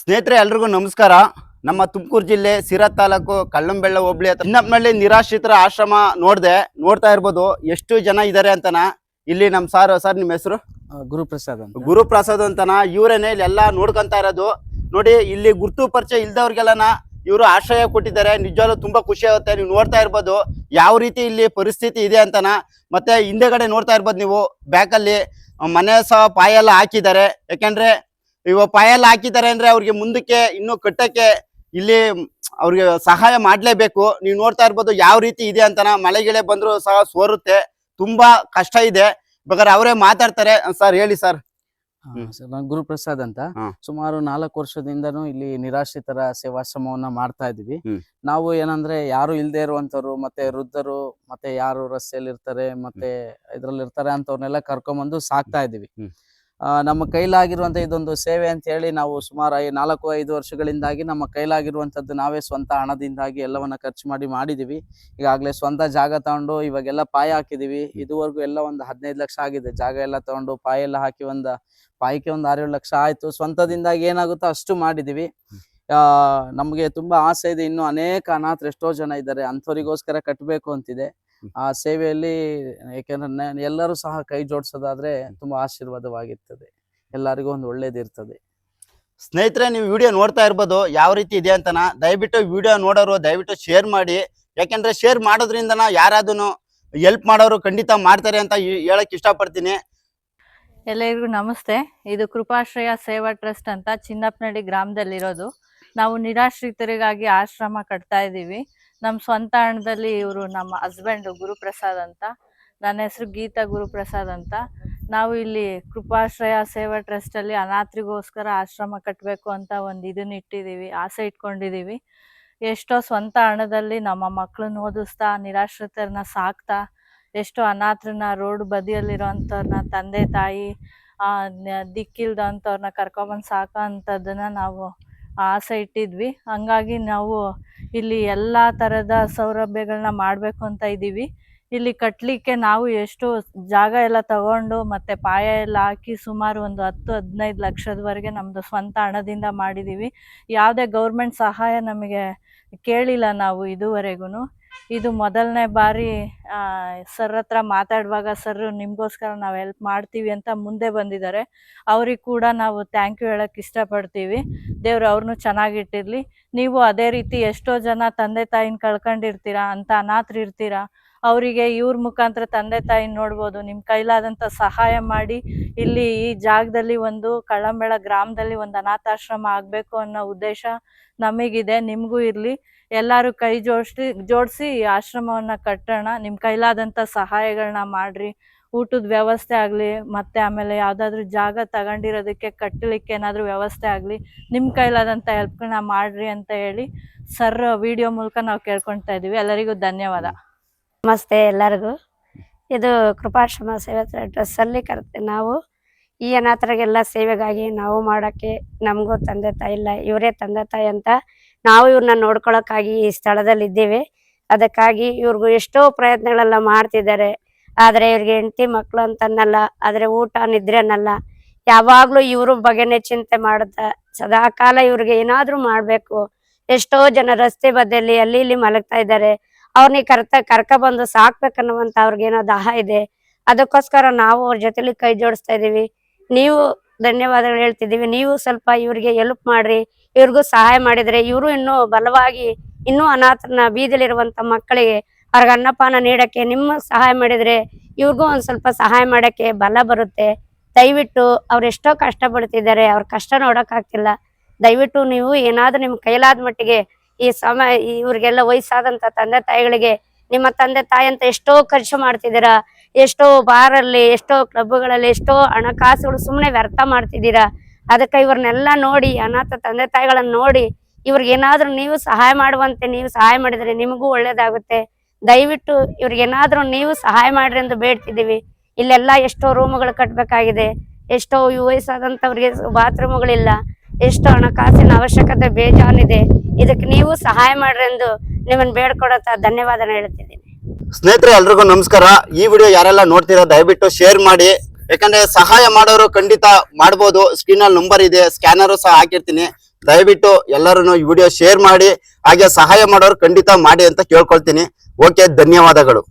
ಸ್ನೇಹಿತರೆ ಎಲ್ರಿಗೂ ನಮಸ್ಕಾರ. ನಮ್ಮ ತುಮಕೂರು ಜಿಲ್ಲೆ ಸಿರಾ ತಾಲೂಕು ಕಳ್ಳಂಬೆಳ್ಳ ಹೋಬಳಿ ಅಂತ ಚಿನ್ನಪ್ಪನಹಳ್ಳಿ ನಿರಾಶ್ರಿತರ ಆಶ್ರಮ ನೋಡಿದೆ ನೋಡ್ತಾ ಇರ್ಬೋದು. ಎಷ್ಟು ಜನ ಇದ್ದಾರೆ ಅಂತನ? ಇಲ್ಲಿ ನಮ್ಮ ಸಾರ್ ಸರ್ ನಿಮ್ಮ ಹೆಸರು? ಗುರುಪ್ರಸಾದ್ ಅಂತ. ಗುರುಪ್ರಸಾದ್ ಅಂತನ? ಇವರೇನೆ ಇಲ್ಲೆಲ್ಲ ನೋಡ್ಕೊಂತ ಇರೋದು. ನೋಡಿ ಇಲ್ಲಿ ಗುರುತು ಪರಿಚಯ ಇಲ್ದವ್ರಿಗೆಲ್ಲನ ಇವರು ಆಶ್ರಯ ಕೊಟ್ಟಿದ್ದಾರೆ. ನಿಜವಾಗ್ಲೂ ತುಂಬಾ ಖುಷಿ ಆಗುತ್ತೆ. ನೀವು ನೋಡ್ತಾ ಇರ್ಬೋದು. ಯಾವ ರೀತಿ ಇಲ್ಲಿ ಪರಿಸ್ಥಿತಿ ಇದೆ ಅಂತನ? ಮತ್ತೆ ಹಿಂದೆಗಡೆ ನೋಡ್ತಾ ಇರ್ಬೋದು ನೀವು. ಬ್ಯಾಕಲ್ಲಿ ಮನೆ ಸಹ ಪಾಯೆಲ್ಲ ಹಾಕಿದ್ದಾರೆ. ಯಾಕಂದ್ರೆ ಇವ ಪಾಯಲ್ ಹಾಕಿದ್ದಾರೆ ಅಂದ್ರೆ ಅವ್ರಿಗೆ ಮುಂದಕ್ಕೆ ಇನ್ನು ಕಟ್ಟಕ್ಕೆ ಇಲ್ಲಿ ಅವ್ರಿಗೆ ಸಹಾಯ ಮಾಡ್ಲೇಬೇಕು. ನೀವು ನೋಡ್ತಾ ಇರ್ಬೋದು ಯಾವ ರೀತಿ ಇದೆ ಅಂತ ಮಳೆ ಗಿಳೆ ಬಂದ್ರು ಸಹ ಸೋರುತ್ತೆ. ತುಂಬಾ ಕಷ್ಟ ಇದೆ. ಬೇಕಾದ್ರೆ ಅವರೇ ಮಾತಾಡ್ತಾರೆ. ಸರ್ ಹೇಳಿ ಸರ್. ಸರ್, ನಾನು ಗುರುಪ್ರಸಾದ್ ಅಂತ. ಸುಮಾರು ನಾಲ್ಕು ವರ್ಷದಿಂದನೂ ಇಲ್ಲಿ ನಿರಾಶ್ರಿತರ ಸೇವಾಶ್ರಮವನ್ನ ಮಾಡ್ತಾ ಇದೀವಿ ನಾವು ಏನಂದ್ರೆ ಯಾರು ಇಲ್ದೇ ಇರುವಂತವ್ರು ಮತ್ತೆ ವೃದ್ಧರು ಮತ್ತೆ ಯಾರು ರಸ್ತೆಯಲ್ಲಿ ಇರ್ತಾರೆ ಮತ್ತೆ ಇದ್ರಲ್ಲಿ ಇರ್ತಾರೆ ಅಂತವ್ರನ್ನೆಲ್ಲ ಕರ್ಕೊಂಬಂದು ಸಾಕ್ತಾ ಇದೀವಿ ನಮ್ಮ ಕೈಲಾಗಿರುವಂತ ಇದೊಂದು ಸೇವೆ ಅಂತ ಹೇಳಿ ನಾವು ಸುಮಾರು ನಾಲ್ಕು, ಐದು ವರ್ಷಗಳಿಂದಾಗಿ ನಮ್ಮ ಕೈಲಾಗಿರುವಂಥದ್ದು ನಾವೇ ಸ್ವಂತ ಹಣದಿಂದಾಗಿ ಎಲ್ಲವನ್ನ ಖರ್ಚು ಮಾಡಿ ಮಾಡಿದೀವಿ. ಈಗಾಗಲೇ ಸ್ವಂತ ಜಾಗ ತಗೊಂಡು ಇವಾಗೆಲ್ಲ ಪಾಯ ಹಾಕಿದೀವಿ. ಇದುವರೆಗೂ ಎಲ್ಲ ಒಂದು ಹದಿನೈದು ಲಕ್ಷ ಆಗಿದೆ. ಜಾಗ ಎಲ್ಲ ತಗೊಂಡು ಪಾಯ ಎಲ್ಲ ಹಾಕಿ ಒಂದು, ಪಾಯಕ್ಕೆ ಒಂದು ಆರೇಳು ಲಕ್ಷ ಆಯ್ತು. ಸ್ವಂತದಿಂದಾಗಿ ಏನಾಗುತ್ತೋ ಅಷ್ಟು ಮಾಡಿದೀವಿ. ಆ, ನಮ್ಗೆ ತುಂಬಾ ಆಸೆ ಇದೆ. ಇನ್ನು ಅನೇಕ ಅನಾಥರು ಎಷ್ಟೋ ಜನ ಇದ್ದಾರೆ. ಅಂಥವರಿಗೋಸ್ಕರ ಕಟ್ಟಬೇಕು ಅಂತಿದೆ. ಆ ಸೇವೆಯಲ್ಲಿ ಯಾಕೆಂದ್ರೆ ಎಲ್ಲರೂ ಸಹ ಕೈ ಜೋಡಿಸೋದಾದ್ರೆ ತುಂಬಾ ಆಶೀರ್ವಾದವಾಗಿರ್ತದೆ. ಎಲ್ಲರಿಗೂ ಒಂದು ಒಳ್ಳೇದಿರ್ತದೆ ಸ್ನೇಹಿತರೆ ನೀವು ವಿಡಿಯೋ ನೋಡ್ತಾ ಇರ್ಬೋದು ಯಾವ ರೀತಿ ಇದೆ ಅಂತನ ದಯವಿಟ್ಟು ವಿಡಿಯೋ ನೋಡೋರು ದಯವಿಟ್ಟು ಶೇರ್ ಮಾಡಿ. ಯಾಕೆಂದ್ರೆ ಶೇರ್ ಮಾಡೋದ್ರಿಂದನ ಯಾರಾದ್ರೂ ಹೆಲ್ಪ್ ಮಾಡೋರು ಖಂಡಿತ ಮಾಡ್ತಾರೆ ಅಂತ ಹೇಳಕ್ ಇಷ್ಟಪಡ್ತೀನಿ. ಎಲ್ಲರಿಗೂ ನಮಸ್ತೆ. ಇದು ಕೃಪಾಶ್ರಯ ಸೇವಾ ಟ್ರಸ್ಟ್ ಅಂತ ಚಿನ್ನಪ್ಪನಹಳ್ಳಿ ಗ್ರಾಮದಲ್ಲಿರೋದು. ನಾವು ನಿರಾಶ್ರಿತರಿಗಾಗಿ ಆಶ್ರಮ ಕಟ್ತಾ ಇದ್ದೀವಿ. ನಮ್ಮ ಸ್ವಂತ ಹಣದಲ್ಲಿ ಇವರು ನಮ್ಮ ಹಸ್ಬೆಂಡ್ ಗುರುಪ್ರಸಾದ್ ಅಂತ, ನನ್ನ ಹೆಸರು ಗೀತಾ ಗುರುಪ್ರಸಾದ್ ಅಂತ. ನಾವು ಇಲ್ಲಿ ಕೃಪಾಶ್ರಯ ಸೇವಾ ಟ್ರಸ್ಟಲ್ಲಿ ಅನಾಥರಿಗೋಸ್ಕರ ಆಶ್ರಮ ಕಟ್ಟಬೇಕು ಅಂತ ಒಂದು ಇದನ್ನ ಇಟ್ಟಿದ್ದೀವಿ ಆಸೆ ಇಟ್ಕೊಂಡಿದ್ದೀವಿ ಎಷ್ಟೋ ಸ್ವಂತ ಹಣದಲ್ಲಿ ನಮ್ಮ ಮಕ್ಕಳನ್ನ ಓದಿಸ್ತಾ, ನಿರಾಶ್ರಿತರನ್ನ ಸಾಕ್ತಾ, ಎಷ್ಟೋ ಅನಾಥರನ್ನ ರೋಡ್ ಬದಿಯಲ್ಲಿರೋಂಥವ್ರನ್ನ ತಂದೆ ತಾಯಿ ದಿಕ್ಕಿಲ್ದಂಥವ್ರನ್ನ ಕರ್ಕೊಂಬಂದು ಸಾಕೋ ಅಂಥದ್ದನ್ನು ನಾವು ಆಸೆ ಇಟ್ಟಿದ್ವಿ. ಹಂಗಾಗಿ ನಾವು ಇಲ್ಲಿ ಎಲ್ಲ ಥರದ ಸೌಲಭ್ಯಗಳನ್ನ ಮಾಡಬೇಕು ಅಂತ ಇದ್ದೀವಿ. ಇಲ್ಲಿ ಕಟ್ಟಲಿಕ್ಕೆ ನಾವು ಎಷ್ಟು ಜಾಗ ಎಲ್ಲ ತಗೊಂಡು ಮತ್ತು ಪಾಯ ಎಲ್ಲ ಹಾಕಿ ಸುಮಾರು ಒಂದು ಹತ್ತು, ಹದಿನೈದು ಲಕ್ಷದವರೆಗೆ ನಮ್ಮದು ಸ್ವಂತ ಹಣದಿಂದ ಮಾಡಿದ್ದೀವಿ. ಯಾವುದೇ ಗೌರ್ಮೆಂಟ್ ಸಹಾಯ ನಮಗೆ ಕೇಳಿಲ್ಲ ನಾವು ಇದುವರೆಗೂ ಇದು ಮೊದಲನೇ ಬಾರಿ ಸರ್ ಹತ್ರ ಮಾತಾಡುವಾಗ ಸರ್ ನಿಮಗೋಸ್ಕರ ನಾವು ಹೆಲ್ಪ್ ಮಾಡ್ತೀವಿ ಅಂತ ಮುಂದೆ ಬಂದಿದ್ದಾರೆ. ಅವ್ರಿಗೆ ಕೂಡ ನಾವು ಥ್ಯಾಂಕ್ ಯು ಹೇಳೋಕ್ಕೆ ಇಷ್ಟಪಡ್ತೀವಿ. ದೇವ್ರು ಅವ್ರನ್ನೂ ಚೆನ್ನಾಗಿಟ್ಟಿರಲಿ. ನೀವು ಅದೇ ರೀತಿ ಎಷ್ಟೋ ಜನ ತಂದೆ ತಾಯಿನ ಕಳ್ಕೊಂಡಿರ್ತೀರಾ, ಅಂತ ಅನಾಥರು ಇರ್ತೀರಾ ಅವರಿಗೆ ಇವ್ರ ಮುಖಾಂತರ ತಂದೆ ತಾಯಿ ನೋಡ್ಬೋದು ನಿಮ್ಮ ಕೈಲಾದಂಥ ಸಹಾಯ ಮಾಡಿ ಇಲ್ಲಿ ಈ ಜಾಗದಲ್ಲಿ ಒಂದು ಕಳ್ಳಂಬೆಳ ಗ್ರಾಮದಲ್ಲಿ ಒಂದು ಅನಾಥಾಶ್ರಮ ಆಗಬೇಕು ಅನ್ನೋ ಉದ್ದೇಶ ನಮಗಿದೆ, ನಿಮಗೂ ಇರಲಿ. ಎಲ್ಲರೂ ಕೈ ಜೋಡಿಸಿ ಜೋಡಿಸಿ ಈ ಆಶ್ರಮವನ್ನು ಕಟ್ಟೋಣ ನಿಮ್ಮ ಕೈಲಾದಂಥ ಸಹಾಯಗಳನ್ನ ಮಾಡಿರಿ. ಊಟದ ವ್ಯವಸ್ಥೆ ಆಗಲಿ, ಮತ್ತು ಆಮೇಲೆ ಯಾವುದಾದ್ರೂ ಜಾಗ ತಗೊಂಡಿರೋದಕ್ಕೆ ಕಟ್ಟಲಿಕ್ಕೆ ಏನಾದರೂ ವ್ಯವಸ್ಥೆ ಆಗಲಿ ನಿಮ್ಮ ಕೈಲಾದಂಥ ಹೆಲ್ಪ್ಗಳನ್ನ ಮಾಡಿರಿ ಅಂತ ಹೇಳಿ ಸರ್ ವಿಡಿಯೋ ಮೂಲಕ ನಾವು ಕೇಳ್ಕೊಳ್ತಾ ಇದ್ದೀವಿ. ಎಲ್ಲರಿಗೂ ಧನ್ಯವಾದ. ನಮಸ್ತೆ ಎಲ್ಲರಿಗೂ. ಇದು ಕೃಪಾಶ್ರಮ ಸೇವೆ ಡ್ರೆಸ್ಸಲ್ಲಿ ಕರೆತೆ ನಾವು. ಈ ಅನಾಥರಿಗೆಲ್ಲ ಸೇವೆಗಾಗಿ ನಾವು ಮಾಡೋಕ್ಕೆ ನಮಗೂ ತಂದೆ ತಾಯಿ ಇಲ್ಲ, ಇವರೇ ತಂದೆ ತಾಯಿ ಅಂತ ನಾವು ಇವ್ರನ್ನ ನೋಡ್ಕೊಳಕ್ಕಾಗಿ ಈ ಸ್ಥಳದಲ್ಲಿ ಇದ್ದೀವಿ. ಅದಕ್ಕಾಗಿ ಇವ್ರಿಗೂ ಎಷ್ಟೋ ಪ್ರಯತ್ನಗಳೆಲ್ಲ ಮಾಡ್ತಿದ್ದಾರೆ. ಆದರೆ ಇವ್ರಿಗೆ ಹೆಂಡತಿ ಮಕ್ಕಳು ಅಂತನ್ನಲ್ಲ, ಆದರೆ ಊಟ ನಿದ್ರೆ ಅನ್ನಲ್ಲ. ಯಾವಾಗಲೂ ಇವ್ರ ಬಗ್ಗೆನೇ ಚಿಂತೆ ಮಾಡುತ್ತಾ ಸದಾ ಕಾಲ ಇವ್ರಿಗೆ ಏನಾದರೂ ಮಾಡಬೇಕು. ಎಷ್ಟೋ ಜನ ರಸ್ತೆ ಬದಿಯಲ್ಲಿ ಅಲ್ಲಿ ಇಲ್ಲಿ ಮಲಗ್ತಾ ಇದ್ದಾರೆ. ಅವ್ರನ್ನ ಕರ್ತ, ಕರ್ಕ ಬಂದು ಸಾಕ್ಬೇಕನ್ನುವಂತ ಅವ್ರಿಗೇನೋ ದಾಹ ಇದೆ. ಅದಕ್ಕೋಸ್ಕರ ನಾವು ಅವ್ರ ಜೊತೆಲಿ ಕೈ ಜೋಡಿಸ್ತಾ ಇದೀವಿ. ನೀವು ಧನ್ಯವಾದಗಳು ಹೇಳ್ತಿದೀವಿ ನೀವು ಸ್ವಲ್ಪ ಇವ್ರಿಗೆ ಹೆಲ್ಪ್ ಮಾಡ್ರಿ. ಇವ್ರಿಗೂ ಸಹಾಯ ಮಾಡಿದ್ರೆ ಇವರು ಇನ್ನೂ ಬಲವಾಗಿ ಇನ್ನೂ ಅನಾಥನ ಬೀದಿಲಿರುವಂತ ಮಕ್ಕಳಿಗೆ ಅವ್ರಿಗೆ ಅನ್ನಪಾನ ನೀಡಕ್ಕೆ ನಿಮ್ಮ ಸಹಾಯ ಮಾಡಿದ್ರೆ ಇವ್ರಿಗೂ ಒಂದ್ ಸ್ವಲ್ಪ ಸಹಾಯ ಮಾಡಕ್ಕೆ ಬಲ ಬರುತ್ತೆ. ದಯವಿಟ್ಟು ಅವ್ರು ಎಷ್ಟೋ ಕಷ್ಟ ಪಡ್ತಿದ್ದಾರೆ ಅವ್ರ ಕಷ್ಟ ನೋಡಕ್ ಆಗ್ತಿಲ್ಲ ದಯವಿಟ್ಟು ನೀವು ಏನಾದ್ರೂ ನಿಮ್ ಕೈಲಾದ ಮಟ್ಟಿಗೆ ಈ ಸಮ ಇವ್ರಿಗೆಲ್ಲ ವಯಸ್ಸಾದಂತ ತಂದೆ ತಾಯಿಗಳಿಗೆ, ನಿಮ್ಮ ತಂದೆ ತಾಯಿ ಅಂತ ಎಷ್ಟೋ ಖರ್ಚು ಮಾಡ್ತಿದ್ದೀರಾ, ಎಷ್ಟೋ ಬಾರಲ್ಲಿ, ಎಷ್ಟೋ ಕ್ಲಬ್ಗಳಲ್ಲಿ, ಎಷ್ಟೋ ಹಣಕಾಸುಗಳು ಸುಮ್ಮನೆ ವ್ಯರ್ಥ ಮಾಡ್ತಿದ್ದೀರಾ, ಅದಕ್ಕೆ ಇವ್ರನ್ನೆಲ್ಲ ನೋಡಿ, ಅನಾಥ ತಂದೆ ತಾಯಿಗಳನ್ನ ನೋಡಿ ಇವ್ರಿಗೇನಾದ್ರೂ ನೀವು ಸಹಾಯ ಮಾಡುವಂತೆ ನೀವು ಸಹಾಯ ಮಾಡಿದ್ರೆ ನಿಮಗೂ ಒಳ್ಳೇದಾಗುತ್ತೆ. ದಯವಿಟ್ಟು ಇವ್ರಿಗೇನಾದ್ರೂ ನೀವು ಸಹಾಯ ಮಾಡ್ರಿ ಎಂದು ಬೇಡ್ತಿದ್ದೀವಿ. ಇಲ್ಲೆಲ್ಲ ಎಷ್ಟೋ ರೂಮ್ಗಳು ಕಟ್ಟಬೇಕಾಗಿದೆ ಎಷ್ಟೋ ವಯಸ್ಸಾದಂಥವ್ರಿಗೆ ಬಾತ್ರೂಮ್ಗಳಿಲ್ಲ ಎಷ್ಟೋ ಹಣಕಾಸಿನ ಅವಶ್ಯಕತೆ ಬೇಜಾನಿದೆ ಇದಕ್ಕೆ ನೀವು ಸಹಾಯ ಮಾಡ್ರಿ ಎಂದು ನಿಮ್ಮನ್ನ ಬೇಡ್ಕೊಡತ್ತ ಧನ್ಯವಾದ ಹೇಳ್ತಿದ್ದೀನಿ. ಸ್ನೇಹಿತರೆ, ಎಲ್ರಿಗೂ ನಮಸ್ಕಾರ. ಈ ವಿಡಿಯೋ ಯಾರೆಲ್ಲ ನೋಡ್ತೀರಾ, ದಯವಿಟ್ಟು ಶೇರ್ ಮಾಡಿ. ಯಾಕಂದ್ರೆ ಸಹಾಯ ಮಾಡೋರು ಖಂಡಿತ ಮಾಡ್ಬೋದು. ಸ್ಕ್ರೀನ್ ಅಲ್ಲಿ ನಂಬರ್ ಇದೆ, ಸ್ಕ್ಯಾನರು ಸಹ ಹಾಕಿರ್ತೀನಿ. ದಯವಿಟ್ಟು ಎಲ್ಲರೂ ಈ ವಿಡಿಯೋ ಶೇರ್ ಮಾಡಿ. ಹಾಗೆ ಸಹಾಯ ಮಾಡೋರು ಖಂಡಿತ ಮಾಡಿ ಅಂತ ಕೇಳ್ಕೊಳ್ತೀನಿ. ಓಕೆ, ಧನ್ಯವಾದಗಳು.